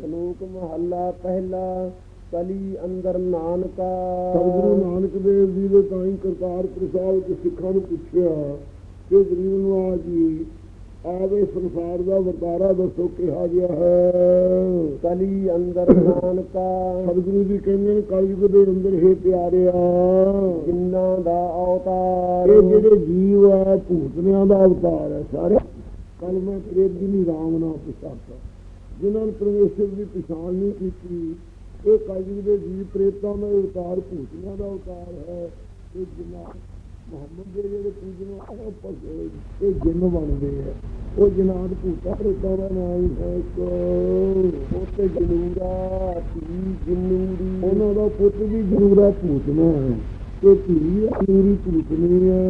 ਸ਼ਲੋਕ ਮਹੱਲਾ ਪਹਿਲਾ ਕਲੀ ਅੰਦਰ ਨਾਨਕਾ। ਸਤਿਗੁਰੂ ਨਾਨਕ ਦੇਵ ਜੀ ਦੇ ਤਾਈ ਕਰਤਾਰਪੁਰ ਸਾਹਿਬ ਦੇ ਸਿੱਖਾਂ ਨੂੰ ਪੁੱਛਿਆ ਕਿ ਗਰੀਬ ਨਵਾਜ ਜੀ ਆਵੇ ਸੰਸਾਰ ਦਾ ਵਰਤਾਰਾ ਦੱਸੋ ਕਿਹਾ ਗਿਆ ਹੈ। ਕਲੀ ਅੰਦਰ ਨਾਨਕਾ। ਸਤਿਗੁਰੂ ਜੀ ਕਹਿੰਦੇ ਨੇ ਕਲਯੁਗ ਦੇ ਅੰਦਰ ਹੈ ਪਿਆਰਿਆ। ਜਿਨ੍ਹਾਂ ਦਾ ਅਵਤਾਰ। ਇਹ ਜਿਹੜੇ ਜੀਵ ਹੈ ਭੂਤਨਿਆਂ ਦਾ ਅਵਤਾਰ ਹੈ ਸਾਰੇ। ਕੱਲ ਮੈਂ ਪ੍ਰੇਤ ਦੀ ਨਹੀਂ ਰਾਮ ਨਾਮ ਪਛਾਤਾ ਜਿਨ੍ਹਾਂ ਨੇ ਪਰਮੇਸ਼ਰ ਦੀ ਪਛਾਣ ਨਹੀਂ ਕੀਤੀ, ਇਹ ਕਲਯੁਗ ਦੇ ਜੀਵ ਪ੍ਰੇਤਾਂ ਦਾ ਅਵਤਾਰ ਭੂਤਨਿਆਂ ਦਾ ਅਵਤਾਰ ਹੈ। ਇਹ ਜਿਨ੍ਹਾਂ ਮੁਹੰਮਦ ਦੇ ਜਿਹੜੇ ਪੂਜਨ ਉਹ ਇਹ ਜਿੰਨ ਬਣਦੇ ਆ। ਉਹ ਜਨਾਦ ਭੂਤਾਂ ਪ੍ਰੇਤਾਂ ਦਾ ਨਾਮ ਹੀ ਹੈ ਇੱਕ। ਉਤੇ ਜਨੂਰਾ ਤੀ ਜਨੂਰੀ। ਉਹਨਾਂ ਦਾ ਪੁੱਤ ਵੀ ਜਨੂਰਾ ਭੂਤਨਾ ਹੈ। ਤੇ ਧੀ ਜਨੂਰੀ ਭੂਤਨੀ ਹੈ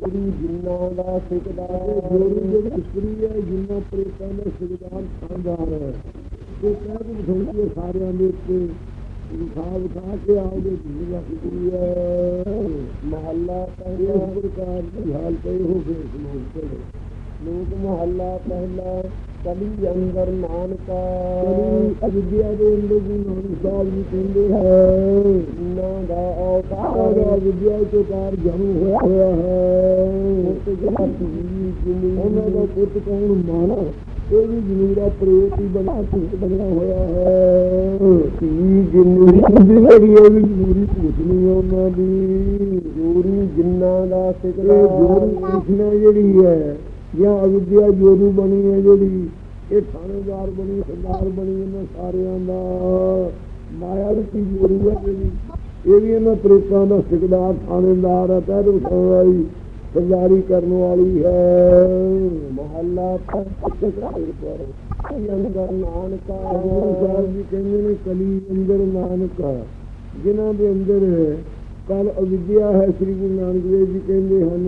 ਗੁਰੂ ਜਿਨ੍ਹਾਂ ਦਾ ਸਿਕਦਾਰ ਜੋੜੀ ਜਿਹੜੀ ਇਸਤਰੀ ਹੈ ਜਿੰਨਾ ਪ੍ਰੇਤਾਂ ਦਾ ਸਿਰਦਾਰ ਖਾਨਦਾਰ ਹੈ। ਉਹ ਕਹਿ ਕੇ ਵਿਖਾਉਂਦੀ ਹੈ ਸਾਰਿਆਂ ਦੇ ਉੱਤੇ ਵਿਖਾ ਵਿਖਾ ਕੇ ਆਉਦੇ ਧੀ ਦਾ ਫਿਕਰੀ ਹੈ। ਮਹੱਲਾ ਪਹਿਲਾ ਪ੍ਰਕਾਰ ਦੀ ਹਾਲਤ ਇਹ ਹੋ ਤੇ। ਲੋਕ ਮਹੱਲਾ ਪਹਿਲਾ ਕਲੀ ਅੰਦਰ ਨਾਨਕਾ। ਕਲੀ ਅਵਿਦਿਆ ਦੇ ਅੰਦਰ ਵੀ ਨਾਨਕ ਸਾਹਿਬ ਜੀ ਕਹਿੰਦੇ ਹੈ ਜਿਨ੍ਹਾਂ ਦਾ ਅਵਤਾਰ ਵਿਦਿਆ ਤੋਂ ਕਾਰ ਜਨਮ ਹੋਇਆ ਹੋਇਆ ਹੈ। ਉਤੇ ਜਿਹੜਾ ਤੀ ਜਨੂਰੀ ਉਹਨਾਂ ਦਾ ਪੁੱਤ ਕੌਣ ਮਾਨਾ ਇਹ ਵੀ ਜਨੂਰਾ ਪ੍ਰੇਤ ਹੀ ਬਣਾ ਭੂਤ ਬਣਿਆ ਹੋਇਆ ਹੈ। ਤੀ ਜਨੂਰੀ ਜਿਹੜੀ ਇਹ ਵੀ ਨਹੀਂ ਹੈ ਉਹਨਾਂ ਦੀ। ਜੋਰੀ ਜਿਨ੍ਹਾਂ ਦਾ ਇਹ ਜੋਰੂ ਕ੍ਰਿਸ਼ਨਾ ਜਿਹੜੀ ਹੈ ਜਾਂ ਅਵਿਦਿਆ ਜੋਰੂ ਬਣੀ ਹੈ ਜਿਹੜੀ, ਇਹ ਥਾਣੇਦਾਰ ਬਣੀ, ਸਰਦਾਰ ਬਣੀ, ਇਹਨਾਂ ਸਾਰਿਆਂ ਦਾ ਮਾਇਆ ਰੂਪੀ ਜੋਰੂ ਹੈ ਜਿਹੜੀ। ਇਹ ਵੀ ਇਹਨਾਂ ਪ੍ਰੇਤਾਂ ਦਾ ਸਿਕਦਾਰ ਥਾਣੇਦਾਰ ਹੈ ਤਹਿਤ ਵਿਖਾਉਣ ਵਾਲੀ, ਸਰਦਾਰੀ ਕਰਨ ਵਾਲੀ ਹੈ। ਮਹੱਲਾ ਪਹਿਲਾ ਅੰਦਰ ਨਾਨਕਾ ਗੁਰੂ ਸਾਹਿਬ ਜੀ ਕਹਿੰਦੇ ਨੇ ਕਲੀ ਅੰਦਰ ਨਾਨਕ, ਜਿਨ੍ਹਾਂ ਦੇ ਅੰਦਰ ਕੱਲ ਅਵਿਦਿਆ ਹੈ ਸ੍ਰੀ ਗੁਰੂ ਨਾਨਕ ਦੇਵ ਜੀ ਕਹਿੰਦੇ ਹਨ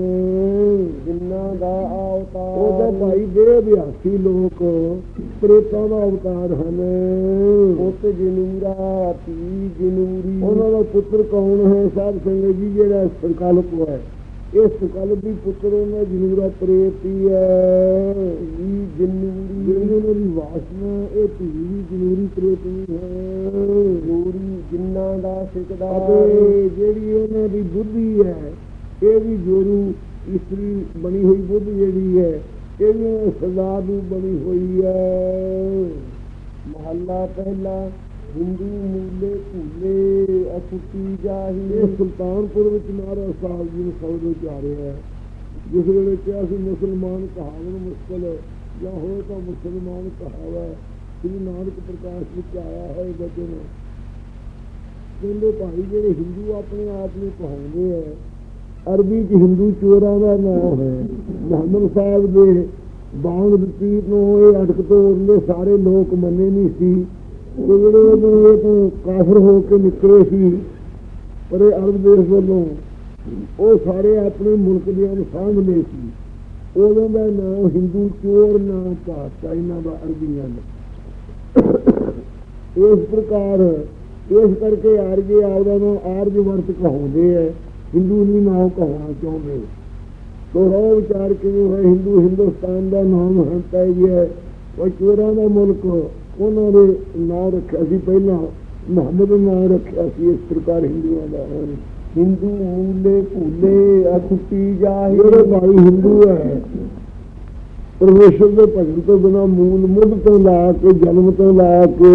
ਜਿਨ੍ਹਾਂ ਦਾ ਅਵਤਾਰ ਉਹਦਾ ਭਾਈ ਦੇ ਅਭਿਆਸੀ ਲੋਕ ਪ੍ਰੇਤਾਂ ਦਾ ਅਵਤਾਰ ਹਨ। ਉਤੇ ਜਨੂਰਾ ਤੀ ਜਨੂਰੀ। ਉਹਨਾਂ ਦਾ ਪੁੱਤਰ ਕੌਣ ਹੈ? ਸਾਧ ਸੰਗਤ ਜੀ ਜਿਹੜਾ ਸੰਕਲਪ ਹੈ। ਇਹ ਸੰਕਲਪ ਵੀ ਪੁੱਤਰ ਉਹਨਾਂ ਜਨੂਰਾ ਪ੍ਰੇਤ ਹੀ ਤੀ ਜਨੂਰੀ। ਦੀ ਵਾਸਨਾ ਇਹ ਧੀ ਵੀ ਜਨੂਰੀ ਪ੍ਰੇਤ ਹੀ। ਦਾ ਸਿਕਦਾਰ ਅਤੇ ਜਿਹੜੀ ਉਹਨਾਂ ਦੀ ਬੁੱਧੀ ਹੈ ਇਹ ਵੀ ਜੋਰੂ ਇਸਤਰੀ ਬਣੀ ਹੋਈ ਬੁੱਧ ਜਿਹੜੀ ਹੈ ਇਹ ਵੀ ਸਰਦਾਰ ਨੂੰ ਬਣੀ ਹੋਈ ਹੈ। ਮਹੱਲਾ ਪਹਿਲਾ ਹਿੰਦੂ ਮੂਲੇ ਭੂਲੇ ਅਸੁੱਤੀ ਜਾਹੀ। ਇਹ ਸੁਲਤਾਨਪੁਰ ਵਿੱਚ ਮਹਾਰਾਜ ਸਾਹਿਬ ਜੀ ਨੂੰ ਸ਼ਬਦ ਉਚਾਰਿਆ ਹੈ। ਜਿਸ ਵੇਲੇ ਕਿਹਾ ਸੀ ਮੁਸਲਮਾਨ ਕਹਾਵਨ ਮੁਸ਼ਕਲ ਜਾਂ ਹੋਏ ਤਾਂ ਮੁਸਲਮਾਨ ਕਹਾਵਾ ਸ੍ਰੀ ਨਾਨਕ ਪ੍ਰਕਾਸ਼ ਵਿੱਚ ਆਇਆ ਹੈ ਬਚਨ ਕਹਿੰਦੇ ਭਾਈ ਜਿਹੜੇ ਹਿੰਦੂ ਆਪਣੇ ਆਪ ਨੂੰ ਕਹਾਉਂਦੇ ਹੈ ਅਰਬੀ ਚ ਹਿੰਦੂ ਚੋਰਾਂ ਦਾ ਨਾਮ ਹੈ। ਮੁਹੰਮਦ ਸਾਹਿਬ ਦੇ ਬਾਗ ਦਿੱਤੀ ਨੂੰ ਇਹ ਅਟਕ ਤੋਂ ਉਹਨੇ ਸਾਰੇ ਲੋਕ ਮੰਨੇ ਨਹੀਂ ਸੀ। ਜਿਹੜੇ ਉਹਨੂੰ ਤੋਂ ਕਾਫਰ ਹੋ ਕੇ ਨਿਕਲੇ ਸੀ, ਪਰ ਇਹ ਅਰਬ ਦੇਸ਼ ਵੱਲੋਂ ਉਹ ਸਾਰੇ ਆਪਣੇ ਮੁਲਕ ਦੇ ਨੂੰ ਸਾਂਭਦੇ ਸੀ। ਉਹਨਾਂ ਦਾ ਨਾਮ ਹਿੰਦੂ ਚੋਰ ਨਾਮ ਪਾਤਾ ਇਹਨਾਂ ਦਾ ਅਰਬੀਆਂ ਦਾ। ਇਸ ਪ੍ਰਕਾਰ ਇਸ ਕਰਕੇ ਆਰਜੇ ਆਪਦਾ ਨੂੰ ਆਰਜ ਵਰਤ ਕਹਾਉਂਦੇ ਐ ਹਿੰਦੂ ਨਹੀਂ ਨਾਮ ਕਹਾਉਣਾ ਚਾਹੁੰਦੇ। ਤੋ ਰੋ ਵਿਚਾਰ ਕਿਵੇਂ ਹੈ ਹਿੰਦੂ ਹਿੰਦੁਸਤਾਨ ਦਾ ਨਾਮ ਹੈ ਪੈ ਗਿਆ ਉਹ ਚੋਰਾਂ ਦਾ ਮੁਲਕ ਉਹਨਾਂ ਦੇ ਨਾਮ ਰੱਖਿਆ ਸੀ ਪਹਿਲਾਂ। ਮੁਹੰਮਦ ਨਾਮ ਰੱਖਿਆ ਸੀ ਇਸ ਪ੍ਰਕਾਰ ਹਿੰਦੂਆਂ ਦਾ ਹਿੰਦੂ ਮੂਲੇ ਭੂਲੇ ਅਸੁੱਤੀ ਜਾਹੀ। ਜਿਹੜੇ ਭਾਈ ਹਿੰਦੂ ਹੈ ਪਰਮੇਸ਼ਰ ਦੇ ਭਜਨ ਤੋਂ ਬਿਨਾ ਮੂਲ ਮੁੱਢ ਤੋਂ ਲਾ ਕੇ ਜਨਮ ਤੋਂ ਲਾ ਕੇ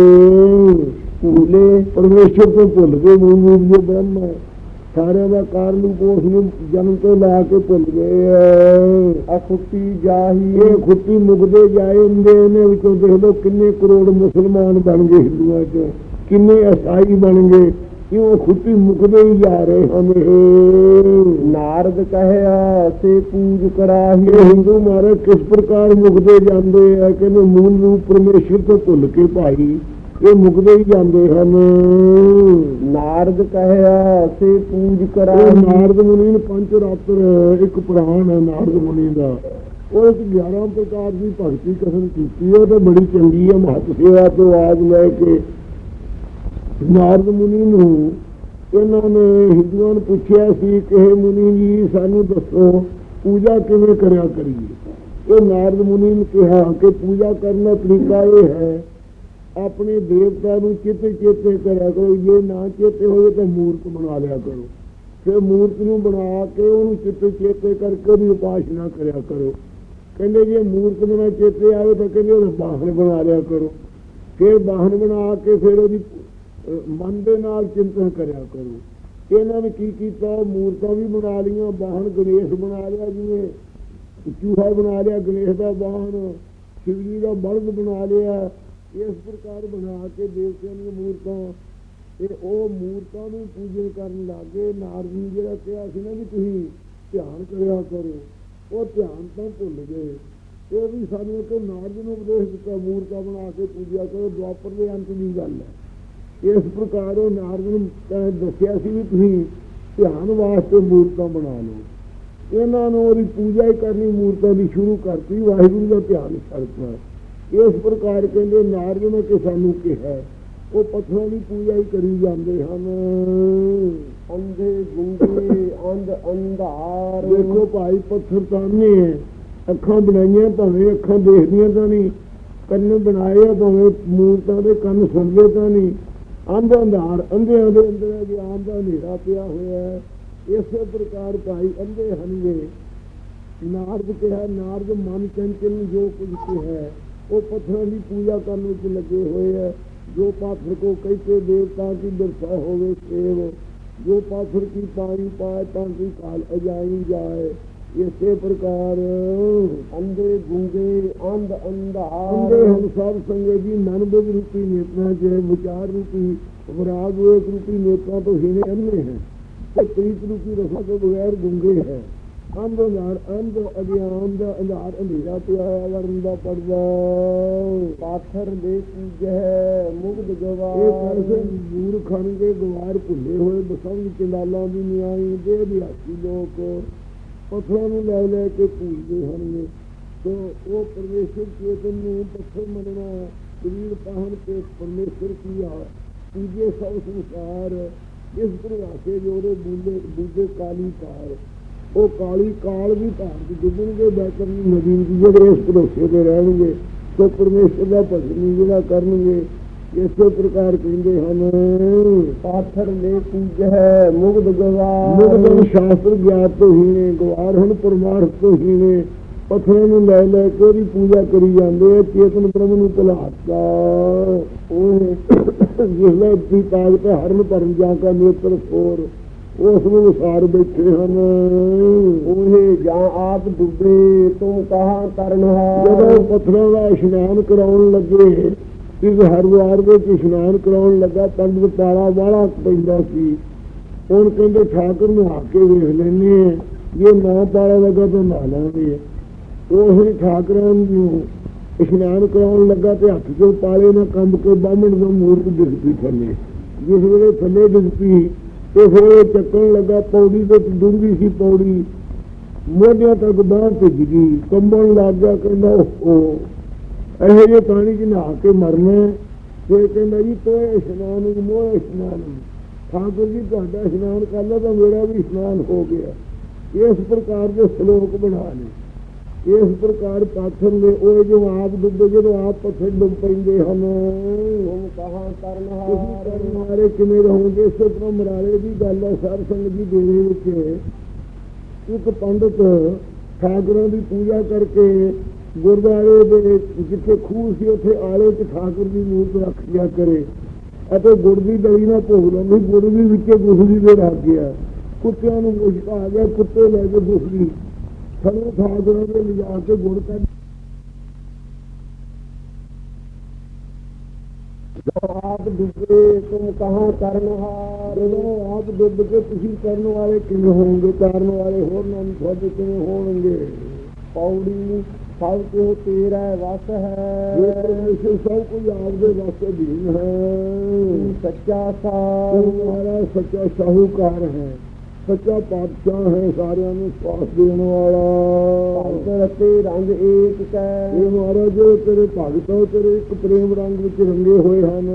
ਭੁੱਲੇ ਪਰਮੇਸ਼ਰ ਤੋਂ ਭੁੱਲ ਗਏ ਮੂਲ ਜੋ ਬ੍ਰਹਮ ਹੈ। ਸਾਰਿਆਂ ਦਾ ਕਾਰਨ ਉਸ ਨੂੰ ਜਨਮ ਤੋਂ ਲਾ ਕੇ ਭੁੱਲ ਗਏ ਹੈ ਅਸੁੱਤੀ ਜਾਹੀ। ਇਹ ਖੁੱਤੀ ਮੁਕਦੇ ਜਾਏ ਹੁੰਦੇ ਨੇ ਵਿੱਚੋਂ ਦੇਖ ਲਓ ਕਿੰਨੇ ਕਰੋੜ ਮੁਸਲਮਾਨ ਬਣ ਗਏ ਹਿੰਦੂਆਂ ਚ। ਕਿੰਨੇ ਈਸਾਈ ਬਣ ਗਏ। ਕਿਉਂ ਖੁੱਤੀ ਮੁਕਦੇ ਹੀ ਜਾ ਰਹੇ ਹਨ ਨਾਰਦ ਕਹਿਆ ਸੇ ਪੂਜ ਕਰਾਹੀ। ਇਹ ਹਿੰਦੂ ਮਾਰੇ ਕਿਸ ਪ੍ਰਕਾਰ ਮੁਕਦੇ ਜਾਂਦੇ ਆ? ਕਹਿੰਦੇ ਮੂਲ ਰੂਪ ਪਰਮੇਸ਼ਰ ਤੋਂ ਭੁੱਲ ਕੇ ਭਾਈ। ਇਹ ਮੁਕਦੇ ਹੀ ਜਾਂਦੇ ਹਨ। ਨਾਰਦ ਕਹਿਆ ਸੇ ਪੂਜ ਕਰਾਹੀ ਨਾਰਦ ਮੁਨੀ ਨੇ ਪੰਜ ਰਾਤਰ ਇੱਕ ਪੁਰਾਣ ਹੈ ਨਾਰਦ ਮੁਨੀ ਦਾ। ਉਹ ਇੱਕ 11 ਪ੍ਰਕਾਰ ਦੀ ਭਗਤੀ ਕਥਨ ਕੀਤੀ ਉਹ ਤਾਂ ਬੜੀ ਚੰਗੀ ਹੈ ਮਹਤ ਸੇਵਾ ਤੋਂ ਆਜ ਲੈ ਕੇ। ਨਾਰਦ ਮੁਨੀ ਨੂੰ ਇਹਨਾਂ ਨੇ ਹਿੰਦੂਆਂ ਨੂੰ ਪੁੱਛਿਆ ਸੀ ਕਿ ਇਹ ਮੁਨੀ ਜੀ ਸਾਨੂੰ ਦੱਸੋ ਪੂਜਾ ਕਿਵੇਂ ਕਰਿਆ ਕਰੀਏ? ਇਹ ਨਾਰਦ ਮੁਨੀ ਨੇ ਕਿਹਾ ਕਿ ਪੂਜਾ ਕਰਨ ਦਾ ਤਰੀਕਾ ਇਹ ਹੈ ਆਪਣੇ ਦੇਵਤਾ ਨੂੰ ਚਿੱਤੇ ਚੇਤੇ ਕਰਿਆ ਕਰੋ, ਜੇ ਨਾ ਚੇਤੇ ਹੋਵੇ ਤਾਂ ਮੂਰਤ ਬਣਾ ਲਿਆ ਕਰੋ। ਫਿਰ ਮੂਰਤ ਨੂੰ ਬਣਾ ਕੇ ਉਹਨੂੰ ਚਿੱਤੇ ਚੇਤੇ ਕਰਕੇ ਉਹਦੀ ਉਪਾਸਨਾ ਕਰਿਆ ਕਰੋ। ਕਹਿੰਦੇ ਜੇ ਮੂਰਤ ਬਣਾ ਚੇਤੇ ਆਵੇ ਤਾਂ ਕਹਿੰਦੇ ਉਹਦਾ ਬਾਹਨ ਬਣਾ ਲਿਆ ਕਰੋ। ਫਿਰ ਬਾਹਨ ਬਣਾ ਕੇ ਫਿਰ ਉਹਦੀ ਮਨ ਦੇ ਨਾਲ ਚਿੰਤਨ ਕਰਿਆ ਕਰੋ। ਇਹਨਾਂ ਨੇ ਕੀ ਕੀਤਾ? ਮੂਰਤਾਂ ਵੀ ਬਣਾ ਲਈਆਂ, ਬਾਹਨ ਗਣੇਸ਼ ਬਣਾ ਲਿਆ, ਜਿਵੇਂ ਚੂਹਾ ਬਣਾ ਲਿਆ, ਗਣੇਸ਼ ਦਾ ਬਾਹਨ ਸ਼ਿਵ ਜੀ ਦਾ ਬਲਦ ਬਣਾ ਲਿਆ। ਇਸ ਪ੍ਰਕਾਰ ਬਣਾ ਕੇ ਦੇਵਤਿਆਂ ਦੀਆਂ ਮੂਰਤਾਂ, ਤੇ ਉਹ ਮੂਰਤਾਂ ਨੂੰ ਪੂਜਨ ਕਰਨ ਲੱਗੇ। ਨਾਰਦ ਜਿਹੜਾ ਕਿਹਾ ਸੀ ਨਾ ਵੀ ਤੁਸੀਂ ਧਿਆਨ ਕਰਿਆ ਕਰੋ, ਉਹ ਧਿਆਨ ਤਾਂ ਭੁੱਲ ਗਏ। ਇਹ ਵੀ ਸਾਨੂੰ ਇੱਕ ਨਾਰਜ ਨੂੰ ਉਪਦੇਸ਼ ਦਿੱਤਾ, ਮੂਰਤਾਂ ਬਣਾ ਕੇ ਪੂਜਿਆ ਕਰੋ, ਦੁਆਪਰ ਦੇ ਅੰਤ ਦੀ ਗੱਲ ਹੈ। ਇਸ ਪ੍ਰਕਾਰ ਉਹ ਨਾਰਜ ਨੂੰ ਦੱਸਿਆ ਸੀ ਵੀ ਤੁਸੀਂ ਧਿਆਨ ਵਾਸਤੇ ਮੂਰਤਾਂ ਬਣਾ ਲਓ। ਇਹਨਾਂ ਨੂੰ ਉਹਦੀ ਪੂਜਾ ਹੀ ਕਰਨੀ, ਮੂਰਤਾਂ ਦੀ ਸ਼ੁਰੂ ਕਰਤੀ, ਵਾਹਿਗੁਰੂ ਦਾ ਧਿਆਨ ਛੱਡਤਾ। ਇਸ ਪ੍ਰਕਾਰ ਕਹਿੰਦੇ ਨਾਰਦ ਨੇ ਕਿ ਸਾਨੂੰ ਕਿਹਾ ਉਹ ਪੱਥਰਾਂ ਦੀ ਪੂਜਾ ਹੀ ਕਰੀ ਜਾਂਦੇ ਹਨ। ਅੰਧੇ ਗੁੰਗੇ ਅੰਧ ਅੰਧਾਰ। ਦੇਖੋ ਭਾਈ ਪੱਥਰ ਤਾਨੇ ਹੈ। ਅੱਖਾਂ ਬਣਾਈਆਂ ਭਾਵੇਂ ਅੱਖਾਂ ਦੇਖਦੀਆਂ ਤਾਂ ਨਹੀਂ। ਕੰਨ ਬਣਾਏ ਆ ਭਾਵੇਂ ਮੂਰਤਾਂ ਦੇ ਕੰਨ ਸੁਣਦੇ ਤਾਂ ਨਹੀਂ। ਅੰਧ ਅੰਧਾਰ ਅੰਧਿਆਂ ਦੇ ਅੰਦਰ ਗਿਆਨ ਦਾ ਹਨੇਰਾ ਪਿਆ ਹੋਇਆ ਹੈ। ਇਸੇ ਪ੍ਰਕਾਰ ਭਾਈ ਅੰਧੇ ਹਨਗੇ। ਨਾਰਦ ਕਿਹਾ ਨਾਰਦ ਮਨ ਚੰਚਲ ਜੋ ਕੁਝ ਕਿਹਾ ਉਹ ਪੱਥਰਾਂ ਦੀ ਪੂਜਾ ਕਰਨ ਵਿੱਚ ਲੱਗੇ ਹੋਏ ਹੈ ਜੋ ਪਾਥਰ ਕੋ ਕਹਤੇ ਦੇਵਤਾ ਕੀ ਬਿਰਸਾ ਹੋਵੇ ਸੇਵ। ਜੋ ਪਾਥਰ ਕੀ ਪਾਣੀ ਪਾਏ ਤਾਂ ਕੀ ਕਾਲ ਅਜਾਈ ਜਾਏ। ਇਸੇ ਪ੍ਰਕਾਰ ਅੰਧੇ ਗੁੰਗੇ ਅੰਧ ਅੰਧਾਰ। ਅੰਦੇ ਹਮ ਸਭ ਸੰਗੇ ਜੀ ਮਨ ਬੁੱਧ ਰੂਪੀ ਨੇਤਨਾ ਜੇ ਵਿਚਾਰ ਰੂਪੀ ਵਿਰਾਗ ਰੂਪੀ ਨੇਤਨਾ ਤੋਂ ਹੀਨੇ ਅੰਨੇ ਹੈ। ਤੇ ਪ੍ਰੀਤ ਰੂਪੀ ਰਸਾ ਤੋਂ ਬਗੈਰ ਗੁੰਗੇ ਹੈ। ਅੰਧ ਅੰਧਾਰ ਅੰਧ ਅਗਿਆਨ ਦਾ ਅੰਧਾਰ ਅੰਧੇਰਾ ਪਿਆ ਹੈ ਵਰਨ ਦਾ ਪਰਦਾ। ਪਾਥਰ ਦੇ ਮੁਗਧ ਇਹ ਗਵਾਰ ਪੈਸੇ ਮੂਰ ਖਾਣਗੇ ਗਵਾਰ ਭੁੱਲੇ ਹੋਏ ਬਸੰਗ ਚੰਡਾਲਾਂ ਦੀ ਨਿਆਈ ਦੇ ਅਭਿਆਸੀ ਲੋਕ। ਪੱਥਰਾਂ ਨੂੰ ਲੈ ਲੈ ਕੇ ਪੂਜਦੇ ਹਨ। ਤੋ ਉਹ ਪਰਮੇਸ਼ਰ ਚੇਤਨ ਨੂੰ ਪੱਥਰ ਮੰਨਣਾ ਸਰੀਰ ਪਾਹਨ ਤੇ ਪਰਮੇਸ਼ਰ ਕੀ ਆ? ਪੂਜੇ ਸਭ ਸੰਸਾਰ। ਇਸ ਪ੍ਰਵਾਸੇ ਜੋੜੇ ਬੂਲੇ ਬੂਝੇ ਕਾਲੀ ਕਾਰ। ਉਹ ਕਾਲੀ ਕਾਲ ਵੀ ਭਾਰਤ ਡੁੱਬਣਗੇ ਬੈਕਰਨੀ ਨਦੀ ਦੀ ਜਿਹੜੇ ਇਸ ਭਰੋਸੇ ਤੇ ਰਹਿਣਗੇ ਤੋ ਪਰਮੇਸ਼ਰ ਦਾ ਭਜਨ ਜਿਹੜਾ ਕਰਨਗੇ ਇਸੇ ਪ੍ਰਕਾਰ ਕਹਿੰਦੇ ਹਨ। ਪਾਥਰ ਦੇ ਪੂਜੈ ਮੁਗਧ ਗਵਾਰ। ਮੁਗਦਨ ਸ਼ਾਸਤਰ ਗਿਆਤ ਤੋਂ ਹੀ ਨੇ ਗਵਾਰ ਹੁਣ ਪਰਮਾਰਥ ਤੋਂ ਹੀ ਨੇ। ਪੱਥਰਾਂ ਨੂੰ ਲੈ ਲੈ ਕੇ ਉਹਦੀ ਪੂਜਾ ਕਰੀ ਜਾਂਦੇ ਆ ਚੇਤਨ ਬ੍ਰਹਮ ਨੂੰ ਭੁਲਾਤਾ ਉਹ ਜਿਸਲੇ ਦੀ ਤਾਜ ਤੇ ਹਰਨ ਭਰਨ ਜਾ ਕੇ ਨੇਤਰ ਫੋਰ ਉਸ ਨੂੰ ਵਿਸਾਰ ਬੈਠੇ ਹਨ। ਉਹੇ ਜਾਂ ਆਪ ਡੁੱਬੇ ਤੂੰ ਕਹਾਂ ਤਰਨਹਾਰ ਜਦੋਂ ਪੱਥਰਾਂ ਦਾ ਇਸ਼ਨਾਨ ਕਰਾਉਣ ਲੱਗੇ ਇਸ ਹਰਵਾਰ ਵਿੱਚ ਇਸ਼ਨਾਨ ਕਰਾਉਣ ਲੱਗਾ ਪੰਡਤ ਪਾਲਾ ਵਾਲਾ ਪੈਂਦਾ ਸੀ। ਹੁਣ ਕਹਿੰਦੇ ਠਾਕੁਰ ਨੂੰ ਆ ਕੇ ਵੇਖ ਲੈਨੇ ਜੇ ਨਾ ਪਾਲਾ ਲੱਗਾ ਤਾਂ ਨਾ ਲਾਂਗੇ। ਉਹ ਹੀ ਠਾਕਰਾਂ ਨੂੰ ਇਸ਼ਨਾਨ ਕਰਾਉਣ ਲੱਗਾ ਤੇ ਹੱਥ ਚੋਂ ਪਾਲੇ ਨਾ ਕੰਬ ਕੇ ਬਾਹਮਣ ਦਾ ਮੂਰਤ ਡਿੱਗ ਥੱਲੇ। ਜਿਸ ਵੇਲੇ ਥੱਲੇ ਡਿੱਗ ਤੇ ਫਿਰ ਉਹ ਚੱਕਣ ਲੱਗਾ ਪੌੜੀ ਵਿੱਚ ਡੂੰਘੀ ਸੀ ਪੌੜੀ। ਮੋਢਿਆਂ ਤੱਕ ਬਾਹਰ ਭਿੱਜ ਗਈ। ਕੰਬਣ ਲੱਗ ਗਿਆ, ਕਹਿੰਦਾ ਉਹ ਇਹੋ ਜਿਹੇ ਪਾਣੀ 'ਚ ਨਹਾ ਕੇ ਮਰਨਾ ਤੇ ਕਹਿੰਦਾ ਜੀ, ਤੋਏ ਇਸ਼ਨਾਨ ਨੂੰ ਮੋਹ ਇਸ਼ਨਾਨ ਠਾਕੁਰ ਜੀ, ਤੁਹਾਡਾ ਇਸ਼ਨਾਨ ਕਰ ਲਿਆ ਤਾਂ ਮੇਰਾ ਵੀ ਇਸ਼ਨਾਨ ਹੋ ਗਿਆ। ਇਸ ਪ੍ਰਕਾਰ ਦੇ ਸ਼ਲੋਕ ਬਣਾ ਲਏ। ਇਸ ਪ੍ਰਕਾਰ ਪਾਥਰ ਨੇ ਉਹ ਜੋ ਆਪ ਡੁੱਬੇ ਜਦੋਂ ਆਪ ਪੱਥਰ ਡੁੱਬ ਪੈਂਦੇ ਹਨ। ਤੂੰ ਕਹਾਂ ਕਰਨ ਵਾਲੇ ਕਿਵੇਂ ਰਹੋਗੇ? ਇਸੇ ਤਰ੍ਹਾਂ ਮਰਾਲੇ ਦੀ ਗੱਲ ਹੈ ਸਰ ਸੰਗਤ ਦੀ ਡੇਰੇ ਵਿੱਚ। ਇੱਕ ਪੰਡਤ ਠਾਕੁਰਾਂ ਦੀ ਪੂਜਾ ਕਰਕੇ ਗੁਰਦੁਆਰੇ ਦੇ ਜਿੱਥੇ ਖੂਹ ਸੀ ਉੱਥੇ ਆਲੇ 'ਚ ਠਾਕੁਰ ਦੀ ਮੂਰਤ ਰੱਖ ਦਿਆ ਕਰੇ। ਅਤੇ ਗੁੜ ਦੀ ਡਲੀ ਨਾਲ ਭੋਗ ਲਾਉਂਦੀ ਗੁੜ ਵੀ ਵਿੱਚੇ ਗੁਸਲੀ ਦੇ ਰੱਖ ਗਿਆ। ਕੁੱਤਿਆਂ ਨੂੰ ਮੁਸ਼ਕ ਆ ਗਿਆ ਕੁੱਤੇ ਲੈ ਕੇ ਗੁਸਲੀ ਥਲੇ ਠਾਕੁਰਾਂ ਦੇ ਲਿਜਾ ਕੇ ਗੁੜ ਕੱਢ ਆਪ ਡੁੱਬੇ ਤੂੰ ਕਹਾਂ ਤਰਨਹਾਰ ਜਦੋਂ ਆਪ ਡੁੱਬ ਕੇ ਤੁਸੀਂ ਕਰਨ ਵਾਲੇ ਕਿਵੇਂ ਹੋਣਗੇ ਤਾਰਨ ਵਾਲੇ ਹੋਰ ਨਾ ਤੁਹਾਡੇ ਕਿਵੇਂ ਹੋਣਗੇ? ਪੌੜੀ ਸਭ ਕੋ ਤੇਰਾ ਵਸ ਹੈ? ਪਰਮੇਸ਼ਰ ਸਭ ਕੁਝ ਆਪਦੇ ਵਾਸਤੇ ਦੀਨ ਹੈ। ਸੱਚਾ ਹਮਾਰਾ ਸੱਚਾ ਸਾਹੂਕਾਰ ਹੈ। ਸੱਚਾ ਪਾਤਸ਼ਾਹ ਹੈ ਸਾਰਿਆਂ ਨੂੰ ਸਵਾਸ ਦੇਣ ਵਾਲਾ। ਭਗਤ ਰਤੇ ਰੰਗ ਏਕ ਕੈ। ਇਹ ਮਹਾਰਾਜ ਤੇਰੇ ਭਗਤ ਤੇਰੇ ਇੱਕ ਪ੍ਰੇਮ ਰੰਗ ਵਿੱਚ ਰੰਗੇ ਹੋਏ ਹਨ।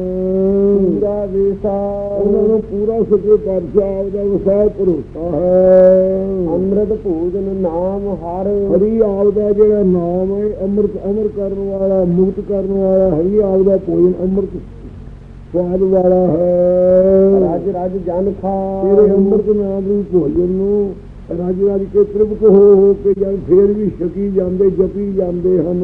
ਪੂਰਾ ਵੇਸਾ। ਉਹਨਾਂ ਨੂੰ ਪੂਰਾ ਸੱਚੇ ਪਾਤਸ਼ਾਹ ਦਾ ਵਿਸਾਰ ਭਰੋਸਾ ਹੈ। ਅੰਮ੍ਰਿਤ ਭੋਜਨ ਨਾਮ ਹਰ। ਹਰੀ ਆਪ ਦਾ ਜਿਹੜਾ ਨਾਮ ਹੈ ਅੰਮ੍ਰਿਤ ਅਮਰ ਕਰਨ ਵਾਲਾ ਮੁਕਤ ਕਰਨ ਵਾਲਾ ਹਰੀ ਆਪ ਦਾ ਭੋਜਨ ਅੰਮ੍ਰਿਤ ਸਵਾਦ ਵਾਲਾ ਹੈ। ਰਜ ਰਜ ਜਨ ਖਾ। ਤੇਰੇ ਅੰਮ੍ਰਿਤ ਨਾਮ ਦੀ ਭੋਜਨ ਨੂੰ ਰਾਜ ਰਾਜ ਕੇ ਤ੍ਰਿਪਤ ਹੋ ਹੋ ਕੇ ਜਦ ਫੇਰ ਵੀ ਛਕੀ ਜਾਂਦੇ ਜਪੀ ਜਾਂਦੇ ਹਨ।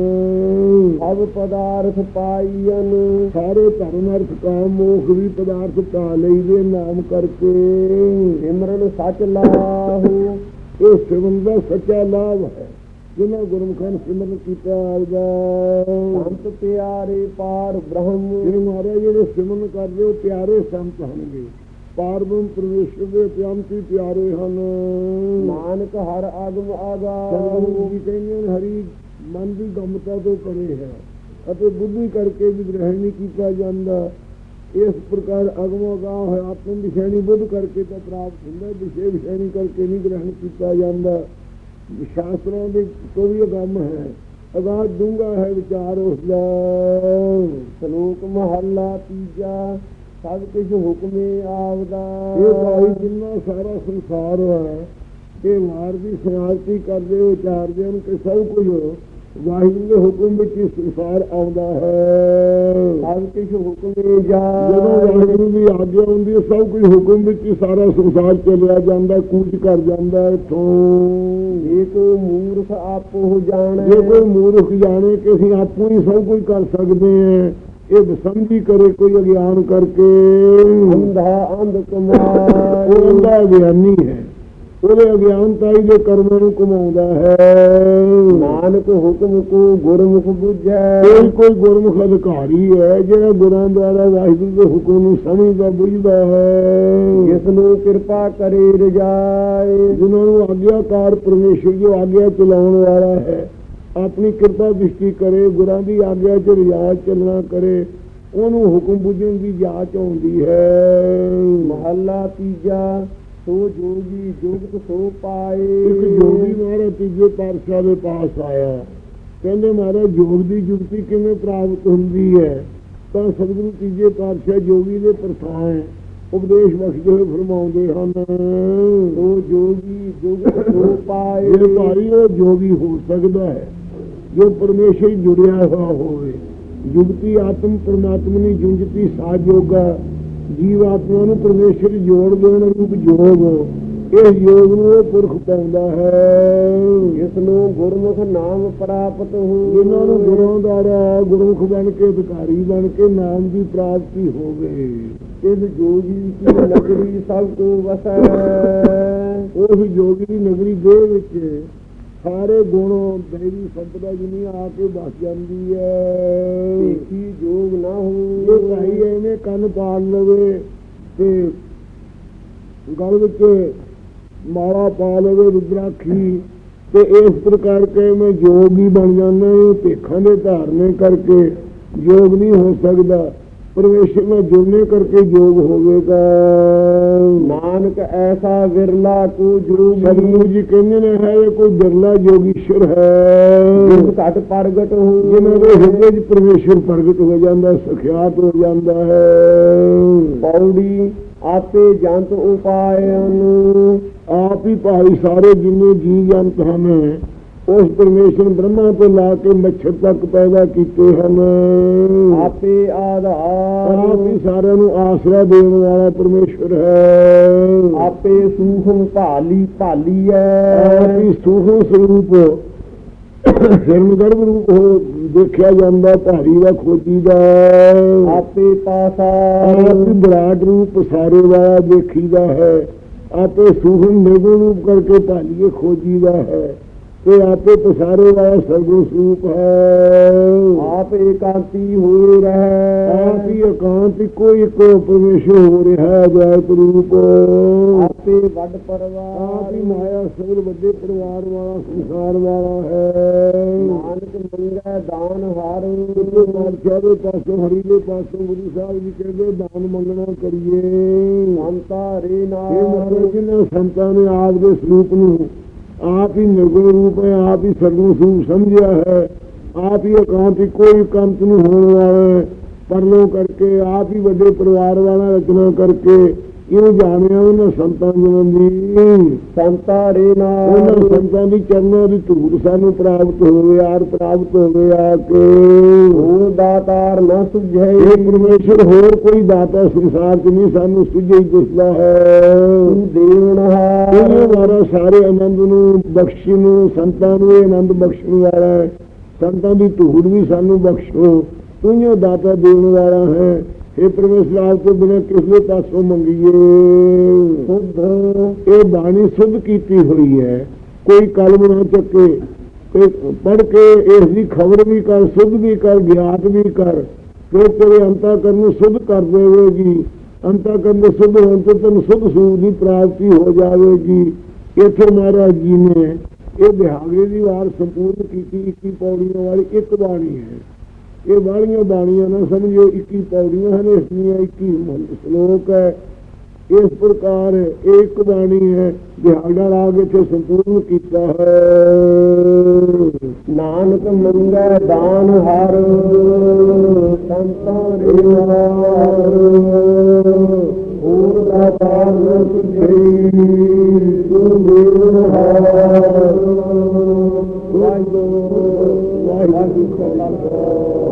ਸਭ ਪਦਾਰਥ ਪਾਈਨ ਸਾਰੇ ਧਰਮ ਅਰਥ ਕਾਮ ਮੋਖ ਵੀ ਪਦਾਰਥ ਪਾ ਲਈਦੇ ਨਾਮ ਕਰਕੇ। ਸਿਮਰਨ ਸਚ ਲਾਹੂ। ਇਹ ਸਿਮਰਨ ਦਾ ਸੱਚਾ ਲਾਭ ਹੈ। ਜਿਨ੍ਹਾਂ ਗੁਰਮੁਖਾਂ ਨੇ ਸਿਮਰਨ ਕੀਤਾ ਆਪਦਾ ਸੰਤ ਪਿਆਰੇ ਪਾਰ ਬ੍ਰਹਮ। ਜਿਹੜੇ ਮਹਾਰਾਜ ਜਿਹੜੇ ਸਿਮਰਨ ਕਰਦੇ ਉਹ ਪਿਆਰੇ ਸੰਤ ਹਨਗੇ ਪਾਰਬ੍ਰਹਮ ਪਰਮੇਸ਼ਰ ਦੇ ਅਤਿਅੰਤੀ ਪਿਆਰੇ ਹਨ। ਨਾਨਕ ਹਰ ਆਗਮ ਸਤਿਗੁਰੂ ਆਗਾਹੂ ਜੀ ਕਹਿੰਦੇ ਨੇ ਹਰੀ ਮਨ ਦੀ ਗਮਤਾ ਤੋਂ ਪਰੇ ਹੈ ਅਤੇ ਬੁੱਧੀ ਕਰਕੇ ਵੀ ਗ੍ਰਹਿਣ ਨਹੀਂ ਕੀਤਾ ਜਾਂਦਾ। ਇਸ ਪ੍ਰਕਾਰ ਅਗਮੋਗਾ ਹੈ ਆਤਮ ਵਿਸ਼ੇਣੀ ਬੁੱਧ ਕਰਕੇ ਤਾਂ ਪ੍ਰਾਪਤ ਹੁੰਦਾ ਵਿਸ਼ੇ ਵਿਸ਼ੇਣੀ ਕਰਕੇ ਨਹੀਂ ਗ੍ਰਹਿਣ ਕੀਤਾ ਜਾਂਦਾ। ਸ਼ਾਸਤਰਾਂ ਦੇ ਵੀ ਅਗੰਮ ਹੈ। ਅਗਾਧ ਡੂੰਘਾ ਹੈ ਵਿਚਾਰ ਉਸ ਦਾ। ਸ਼ਲੋਕ ਮਹੱਲਾ ਤੀਜਾ ਸਭ ਕੁਝ ਹੁਕਮੇ ਆਵਦਾ ਇਹ ਭਾਈ ਜਿੰਨਾ ਸਾਰਾ ਸੰਸਾਰ ਹੈ ਇਹ ਮਾਰ ਦੀ ਸਮਾਪਤੀ ਕਰਦੇ ਉਚਾਰਦੇ ਹਨ ਕਿ ਸਭ ਕੁਝ ਵਾਹਿਗੁਰੂ ਦੇ ਹੁਕਮ ਵਿੱਚ ਹੀ ਸੰਸਾਰ ਆਉਂਦਾ ਹੈ। ਸਭ ਕੁਝ ਹੁਕਮੇ ਜਾ ਜਦੋਂ ਵਾਹਿਗੁਰੂ ਦੀ ਆਗਿਆ ਹੁੰਦੀ ਹੈ ਸਭ ਕੁਝ ਹੁਕਮ ਵਿੱਚ ਹੀ ਸਾਰਾ ਸੰਸਾਰ ਚੱਲਿਆ ਜਾਂਦਾ ਕੂਚ ਕਰ ਜਾਂਦਾ ਇੱਥੋਂ। ਏਕ ਮੂਰਖ ਆਪੋ ਜਾਣੈ। ਜੇ ਕੋਈ ਮੂਰਖ ਜਾਣੇ ਕਿ ਅਸੀਂ ਆਪੂ ਹੀ ਸਭ ਕੁਝ ਕਰ ਸਕਦੇ ਹਾਂ ਇਹ ਬਸੰਦੀ ਕਰੇ ਕੋਈ ਅਗਿਆਨ ਕਰਕੇ। ਅੰਧਾ ਅੰਧ ਕਮਾਏ ਉਹ ਅੰਦਾ ਗਿਆਨੀ ਹੈ। ਉਹਦੇ ਅਗਿਆਨਤਾਈ ਦੇ ਕਰਮਾਂ ਨੂੰ ਕਮਾਉਂਦਾ ਹੈ। ਨਾਨਕ ਹੁਕਮ ਕੋ ਗੁਰਮੁਖ ਬੁਝੈ। ਕੋਈ ਕੋਈ ਗੁਰਮੁਖ ਅਧਿਕਾਰੀ ਹੈ ਜਿਹੜਾ ਗੁਰਾਂ ਦੁਆਰਾ ਵਾਹਿਗੁਰੂ ਦੇ ਹੁਕਮ ਨੂੰ ਸਮਝਦਾ ਬੁਝਦਾ ਹੈ। ਜਿਸ ਨੂੰ ਕਿਰਪਾ ਕਰੇ ਰਜਾਏ। ਜਿਨ੍ਹਾਂ ਨੂੰ ਆਗਿਆਕਾਰ ਪਰਮੇਸ਼ਰ ਜੋ ਆਗਿਆ ਚਲਾਉਣ ਵਾਲਾ ਹੈ ਆਪਣੀ ਕਿਰਪਾ ਦ੍ਰਿਸ਼ਟੀ ਕਰੇ ਗੁਰਾਂ ਦੀ ਆਗਿਆ ਚ ਰਿਆਜ਼ ਚੱਲਣਾ ਕਰੇ ਉਹਨੂੰ ਹੁਕਮ ਬੁਝਣ ਦੀ ਜਾਚ ਆਉਂਦੀ ਹੈ। ਮਹੱਲਾ ਤੀਜਾ ਸੋ ਜੋਗੀ ਜੁਗਤ ਸੋ ਪਾਏ। ਇੱਕ ਜੋਗੀ ਮਹਾਰਾਜ ਤੀਜੇ ਪਾਤਸ਼ਾਹ ਦੇ ਪਾਸ ਆਇਆ। ਕਹਿੰਦੇ ਮਹਾਰਾਜ ਜੋਗ ਦੀ ਜੁਗਤੀ ਕਿਵੇਂ ਪ੍ਰਾਪਤ ਹੁੰਦੀ ਹੈ? ਤਾਂ ਸਤਿਗੁਰੂ ਤੀਜੇ ਪਾਤਸ਼ਾਹ ਜੋਗੀ ਦੇ ਪ੍ਰਥਾਨ ਉਪਦੇਸ਼ ਬਖਸ਼ਦੇ ਹੋਏ ਫਰਮਾਉਂਦੇ ਹਨ। ਸੋ ਜੋਗੀ ਜੁਗਤ ਸੋ ਪਾਏ। ਇਹ ਭਾਈ ਉਹ ਜੋਗੀ ਹੋ ਸਕਦਾ ਹੈ। ਜੋ ਪਰਮੇਸ਼ਰ ਜੁੜਿਆ ਹੋਇਆ ਹੋਵੇ। ਜੁਗਤੀ ਆਤਮ ਪਰਮਾਤਮਾ ਦੀ ਜੁੰਜਤੀ ਸਾਜ ਯੋਗਾ ਜੀਵ ਆਤਮਾ ਨੂੰ ਪਰਮੇਸ਼ਰ ਜੋੜ ਦੇਣ ਰੂਪ ਜੋਗ। ਇਸ ਯੋਗ ਨੂੰ ਪੁਰਖ ਪਾਉਂਦਾ ਹੈ। ਜਿਸ ਨੂੰ ਗੁਰਮੁਖ ਨਾਮ ਪ੍ਰਾਪਤ ਹੋ ਇਹਨਾਂ ਨੂੰ ਗੁਰਾਂ ਦੁਆਰਾ ਗੁਰਮੁਖ ਬਣ ਕੇ ਅਧਿਕਾਰੀ ਬਣ ਕੇ ਨਾਮ ਦੀ ਪ੍ਰਾਪਤੀ ਹੋਵੇ। ਇਸ ਜੋਗੀ ਕੀ ਨਗਰੀ ਸਭ ਕੋ ਵਸੈ। ਉਸ ਜੋਗੀ ਦੀ ਨਗਰੀ ਦੇ ਵਿੱਚ ਸਾਰੇ ਗੁਣ ਦੇਵੀ ਸੰਪਦਾ ਜਿਨੀ ਆ ਕੇ ਵਸ ਜਾਂਦੀ ਹੈ ਦੇਖੀ ਜੋਗ ਨਾ ਇਹ ਹੋ ਭਾਈ ਐਵੇਂ ਕੰਨ ਪਾੜ ਲਵੇ ਤੇ ਗਲ ਵਿੱਚ ਮਾਲਾ ਪਾ ਲਵੇ ਰੁਦਰਾਖੀ ਤੇ ਇਸ ਪ੍ਰਕਾਰ ਕੇ ਮੈਂ ਜੋਗ ਹੀ ਬਣ ਜਾਂਦਾ ਇਹ ਭੇਖਾਂ ਦੇ ਧਾਰਨੇ ਕਰਕੇ ਯੋਗ ਨਹੀਂ ਹੋ ਸਕਦਾ। ਪਰਮੇਸ਼ਰ ਨਾਲ ਜੁੜਨੇ ਕਰਕੇ ਯੋਗ ਹੋਵੇਗਾ। ਨਾਨਕ ਐਸਾ ਵਿਰਲਾ ਕੋ ਜੋਗੀ ਸਤਿਗੁਰੂ ਜੀ ਕਹਿੰਦੇ ਨੇ ਹੈ ਇਹ ਕੋਈ ਬਿਰਲਾ ਜੋਗੀਸ਼ਰ ਹੈ। ਜਿਸ ਘਟ ਪ੍ਰਗਟ ਹੋ ਜਿਨ੍ਹਾਂ ਦੇ ਹਿਰਦੇ 'ਚ ਪਰਮੇਸ਼ਰ ਪ੍ਰਗਟ ਹੋ ਜਾਂਦਾ ਸਖਿਆਤ ਹੋ ਜਾਂਦਾ ਹੈ। ਪੌੜੀ ਆਪੇ ਜੰਤ ਉਪਾਇਨ ਆਪ ਹੀ ਭਾਈ ਸਾਰੇ ਜਿੰਨੇ ਜੀ ਜੰਤ ਹਨ ਉਸ ਪਰਮੇਸ਼ਰ ਬ੍ਰਹਮਾ ਤੋਂ ਲਾ ਕੇ ਮੱਛਰ ਤੱਕ ਪੈਦਾ ਕੀਤੇ ਹਨ। ਆਪੇ ਆਧਾਰ। ਆਪ ਸਾਰਿਆਂ ਨੂੰ ਆਸਰਾ ਦੇਣ ਵਾਲਾ ਪਰਮੇਸ਼ਰ ਹੈ। ਆਪੇ ਸੂਖਮ ਭਾਲੀ ਭਾਲੀ ਆਪ ਹੀ ਸੂਖਮ ਸਰੂਪ ਸ਼ਰਮ ਗਰਭ ਰੂਪ ਹੋ ਦੇਖਿਆ ਜਾਂਦਾ ਭਾਰੀ ਦਾ ਖੋਜੀ ਦਾ। ਆਪੇ ਪਾਸਾ। ਆਪ ਹੀ ਵਿਰਾਟ ਰੂਪ ਸਾਰੇ ਵਾਲਾ ਦੇਖੀਦਾ ਹੈ। ਆਪੇ ਸੂਖਮ ਨਿਰਗੁਣ ਰੂਪ ਕਰਕੇ ਭਾਲੀਏ ਖੋਜੀਦਾ ਹੈ। ਤੇ ਆਪੇ ਪਸਾਰੇ ਵਾਲਾ ਸਰਗੁਣ ਸਰੂਪ ਹੈ। ਆਪ ਹੋਏ ਆਪ ਰਹਿ ਹੀ। ਇਕਾਂਤ ਇੱਕੋ ਇੱਕ ਪਰਮੇਸ਼ਰ ਹੋ ਰਿਹਾ ਹੈ ਜੈਤ ਰੂਪ ਆਪੇ ਵੱਡ ਆਪ ਹੀ ਪਰਵਾਰ ਮਾਇਆ ਸਗਲ ਵੱਡੇ ਪਰਿਵਾਰ ਵਾਲਾ ਸੰਸਾਰ ਵਾਲਾ ਹੈ। ਨਾਨਕ ਮੰਗੈ ਦਾਨ ਹਾਰ। ਤੇ ਮਾਰਸ਼ਾ ਦੇ ਪਾਸੋਂ ਹਰੀ ਦੇ ਪਾਸੋਂ ਗੁਰੂ ਸਾਹਿਬ ਜੀ ਕਹਿੰਦੇ ਦਾਨ ਮੰਗਣਾ ਕਰੀਏ। ਸੰਤਾ ਰੇ ਇਹ ਨਾਮ ਮਤਲਬ ਜਿਹਨਾਂ ਸੰਤਾਂ ਨੇ ਆਪ ਦੇ ਸਰੂਪ ਨੂੰ ਆਪ ਹੀ ਨਿਰਗੁਣ ਰੂਪ ਹੈ, ਆਪ ਹੀ ਸਰਗੁਣ ਸਰੂਪ ਸਮਝਿਆ ਹੈ। ਆਪ ਹੀ ਇਕਾਂਤ ਕੋਈ ਇਕਾਂਤ ਨੂੰ ਹੋਣ ਵਾਲਾ ਹੈ ਪਰਲੋਂ ਕਰਕੇ, ਆਪ ਹੀ ਵੱਡੇ ਪਰਿਵਾਰ ਵਾਲਾ ਰਚਨਾ ਕਰਕੇ ਇਹ ਜਾਣਿਆ ਉਹਨਾਂ ਸੰਤਾਂ ਜਨਾਂ ਦੀ ਸੰਤਾ ਰੇ ਉਹਨਾਂ ਨਾਮ ਸੰਤਾਂ ਦੀ ਚਰਨਾਂ ਦੀ ਧੂੜ ਸਾਨੂੰ ਪ੍ਰਾਪਤ ਹੋਵੇ ਆਰ ਪ੍ਰਾਪਤ ਹੋਵੇ ਆ ਕੇ। ਹੋਰ ਦਾਤਾਰ ਨ ਸੁਝੈ। ਇਹ ਪਰਮੇਸ਼ਰ ਹੋਰ ਕੋਈ ਦਾਤਾ ਸੰਸਾਰ 'ਚ ਨਹੀਂ ਸਾਨੂੰ ਸੁਝੇ ਹੀ ਦਿਸਦਾ ਹੈ। ਤੂੰ ਦੇਵਨ ਇਹ ਹਾਰ ਵਾਰਾ ਸਾਰੇ ਆਨੰਦ ਨੂੰ ਬਖਸ਼ਣ ਨੂੰ ਸੰਤਾਂ ਨੂੰ ਇਹ ਆਨੰਦ ਬਖਸ਼ਣ ਵਾਲਾ ਹੈ। ਸੰਤਾਂ ਦੀ ਧੂੜ ਵੀ ਸਾਨੂੰ ਬਖਸ਼ੋ। ਤੂੰ ਹੀ ਦਾਤਾ ਦੇਣ ਵਾਲਾ ਹੈ। ਇਹ ਪਰਮੇਸ਼ਰ ਆਪ ਤੋਂ ਬਿਨਾਂ ਕਿਸ ਪਾਸੋਂ ਮੰਗੀਏ? ਸੁਧ। ਇਹ ਬਾਣੀ ਸੁਧ ਕੀਤੀ ਹੋਈ ਹੈ। ਕੋਈ ਕਲਮ ਨਾ ਚੱਕੇ ਕੋਈ ਪੜ ਕੇ ਇਸ ਦੀ ਖਬਰ ਵੀ ਕਰ ਸੁਧ ਵੀ ਕਰ ਗਿਆਤ ਵੀ ਕਰ। ਫਿਰ ਤੇਰੇ ਅੰਤਾ ਕਰਨ ਨੂੰ ਸੁਧ ਕਰ ਦੇਵੇਗੀ ਅੰਤਾ ਕਰਨ ਦੇ ਸੁਧ ਹੋਣ ਤੇ ਤੈਨੂੰ ਸੁਧ ਸੂਰ ਦੀ ਪ੍ਰਾਪਤੀ ਹੋ ਜਾਵੇਗੀ। ਇੱਥੇ ਮਹਾਰਾਜ ਜੀ ਨੇ ਇਹ ਬਿਹਾਗੇ ਦੀ ਵਾਰ ਸੰਪੂਰਨ ਕੀਤੀ। 21 ਪੌੜੀਆਂ ਵਾਲੀ ਇੱਕ ਬਾਣੀ ਹੈ। ਇਹ ਬਾਣੀਆਂ ਬਾਣੀਆਂ ਨਾ ਸਮਝਿਓ 21 ਪੌੜੀਆਂ ਹਨ ਇਸ ਦੀਆਂ 21 ਸ਼ਲੋਕ ਹੈ। ਇਸ ਪ੍ਰਕਾਰ ਇੱਕ ਬਾਣੀ ਹੈ ਦਿਹਾੜਾ ਰਾਗ ਇੱਥੇ ਸੰਪੂਰਨ ਕੀਤਾ ਹੈ। ਨਾਨਕ ਮੰਗੈ ਦਾਨ ਹਰ ਸੰਤਾਂ ਰੇ ਨਾਮ ਹੋਰ ਦਾਤਾਰ ਨ ਸੁਝੈ ਤੂੰ ਦੇਵਨ ਹਾਰ। ਵਾਹਿਗੁਰੂ ਵਾਹਿਗੁਰੂ। ਜੀ